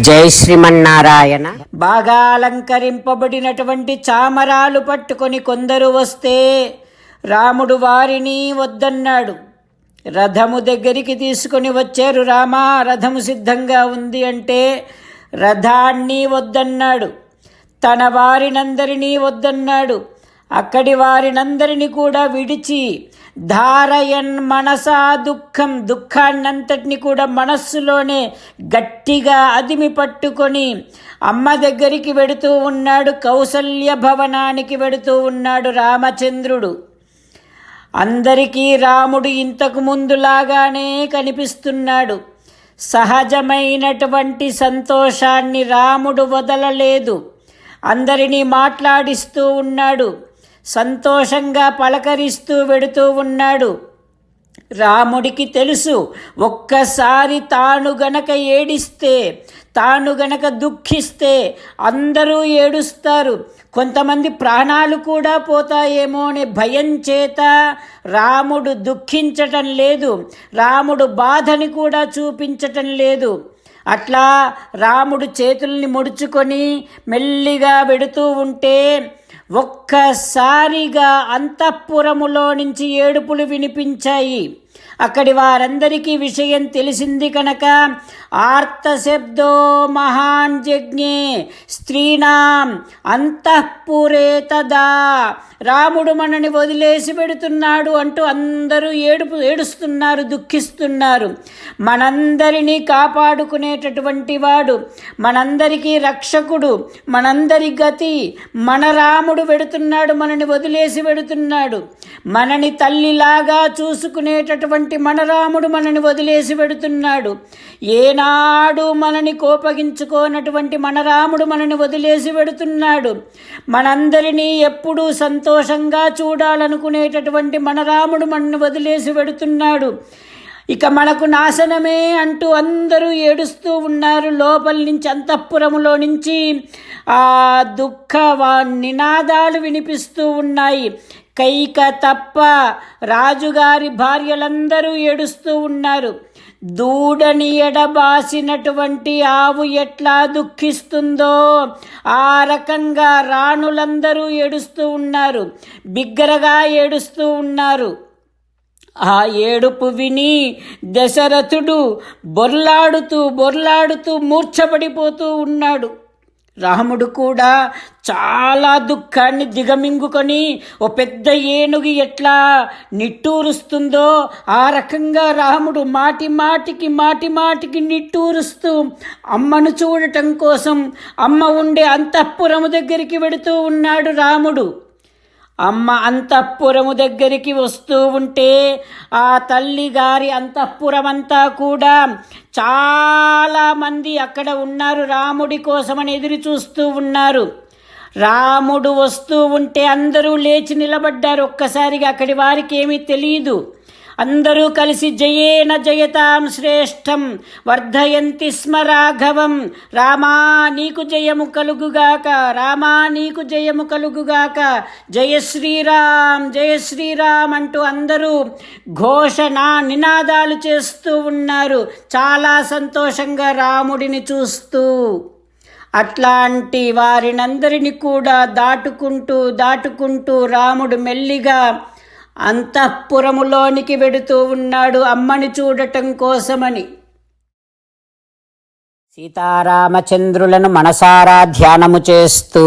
జై శ్రీమన్నారాయణ. బాగా అలంకరింపబడినటువంటి చామరాలు పట్టుకొని కొందరు వస్తే రాముడు వారిని వద్దన్నాడు. రథము దగ్గరికి తీసుకొని వచ్చారు. రామా రథము సిద్ధంగా ఉంది అంటే రథాన్ని వద్దన్నాడు. తన వారినందరినీ వద్దన్నాడు. అక్కడి వారినందరినీ కూడా విడిచి ధారయన్ మనసా దుఃఖం దుఃఖాన్నంతటిని కూడా మనస్సులోనే గట్టిగా అదిమి పట్టుకొని అమ్మ దగ్గరికి వెడుతూ ఉన్నాడు కౌసల్య భవనానికి వెడుతూ ఉన్నాడు రామచంద్రుడు. అందరికీ రాముడు ఇంతకు ముందులాగానే కనిపిస్తున్నాడు. సహజమైనటువంటి సంతోషాన్ని రాముడు వదలలేదు. అందరినీ మాట్లాడిస్తూ ఉన్నాడు. సంతోషంగా పలకరిస్తూ వెడుతూ ఉన్నాడు. రాముడికి తెలుసు ఒక్కసారి తాను గనక ఏడిస్తే తాను గనక దుఃఖిస్తే అందరూ ఏడుస్తారు. కొంతమంది ప్రాణాలు కూడా పోతాయేమో అనే భయం చేత రాముడు దుఃఖించటం లేదు రాముడు బాధని కూడా చూపించటం లేదు. అట్లా రాముడు చేతుల్ని ముడుచుకొని మెల్లిగా వెడుతూ ఉంటే ఒక్కసారిగా అంతఃపురములో నుంచి ఏడుపులు వినిపించాయి. అక్కడి వారందరికీ విషయం తెలిసింది కనుక ఆర్తశబ్దో మహాన్ జజ్ఞే స్త్రీణాం అంతఃపురే తదా. రాముడు మనని వదిలేసి పెడుతున్నాడు అంటూ అందరూ ఏడుపు ఏడుస్తున్నారు దుఃఖిస్తున్నారు. మనందరినీ కాపాడుకునేటటువంటి వాడు మనందరికీ రక్షకుడు మనందరి గతి మన రాముడు పెడుతున్నాడు మనని వదిలేసి పెడుతున్నాడు. మనని తల్లిలాగా చూసుకునేటటువంటి మన రాముడు మనని వదిలేసి వెడుతున్నాడు. ఏనాడు మనని కోపగించుకోనటువంటి మన రాముడు మనని వదిలేసి వెడుతున్నాడు. మనందరినీ ఎప్పుడూ సంతోషంగా చూడాలనుకునేటటువంటి మన రాముడు మనని వదిలేసి వెడుతున్నాడు. ఇక మనకు నాశనమే అంటూ అందరూ ఏడుస్తూ ఉన్నారు. లోపల నుంచి అంతఃపురములో నుంచి ఆ దుఃఖ వా- నినాదాలు వినిపిస్తూ ఉన్నాయి. కైక తప్ప రాజుగారి భార్యలందరూ ఏడుస్తూ ఉన్నారు. దూడని ఎడబాసినటువంటి ఆవు ఎట్లా దుఃఖిస్తుందో ఆ రకంగా రాణులందరూ ఏడుస్తూ ఉన్నారు. బిగ్గరగా ఏడుస్తూ ఉన్నారు. ఆ ఏడుపు విని దశరథుడు బొర్లాడుతూ బొర్లాడుతూ మూర్ఛపడిపోతూ ఉన్నాడు. రాముడు కూడా చాలా దుఃఖాన్ని దిగమింగుకొని ఓ పెద్ద ఏనుగు ఎట్లా నిట్టూరుస్తుందో ఆ రకంగా రాముడు మాటి మాటికి మాటి మాటికి నిట్టూరుస్తూ అమ్మను చూడటం కోసం అమ్మ ఉండే అంతఃపురము దగ్గరికి వెడుతూ ఉన్నాడు రాముడు. అమ్మ అంతఃపురము దగ్గరికి వస్తూ ఉంటే ఆ తల్లి గారి అంతఃపురమంతా కూడా చాలామంది అక్కడ ఉన్నారు. రాముడి కోసమని ఎదురు చూస్తూ ఉన్నారు. రాముడు వస్తూ ఉంటే అందరూ లేచి నిలబడ్డారు. ఒక్కసారిగా అక్కడి వారికి ఏమీ తెలియదు అందరూ కలిసి జయేన జయతాం శ్రేష్టం వర్ధయంతి స్మ రాఘవం. రామా నీకు జయము కలుగుగాక రామా నీకు జయము కలుగుగాక. జయ శ్రీరామ్ జయ శ్రీరామ్ అంటూ అందరూ ఘోషణ నినాదాలు చేస్తూ ఉన్నారు. చాలా సంతోషంగా రాముడిని చూస్తూ అట్లాంటి వారినందరిని కూడా దాటుకుంటూ దాటుకుంటూ రాముడు మెల్లిగా అంతఃపురములోనికి వెడుతూ ఉన్నాడు అమ్మని చూడటం కోసమని. సీతారామచంద్రులను మనసారా ధ్యానము చేస్తూ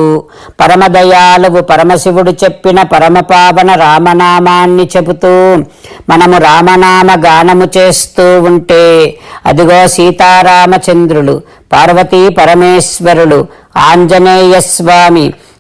పరమదయాలువు పరమశివుడు చెప్పిన పరమపావన రామనామాన్ని చెబుతూ మనము రామనామ గానము చేస్తూ ఉంటే అదిగో సీతారామచంద్రులు పార్వతీ పరమేశ్వరులు ఆంజనేయ స్వామి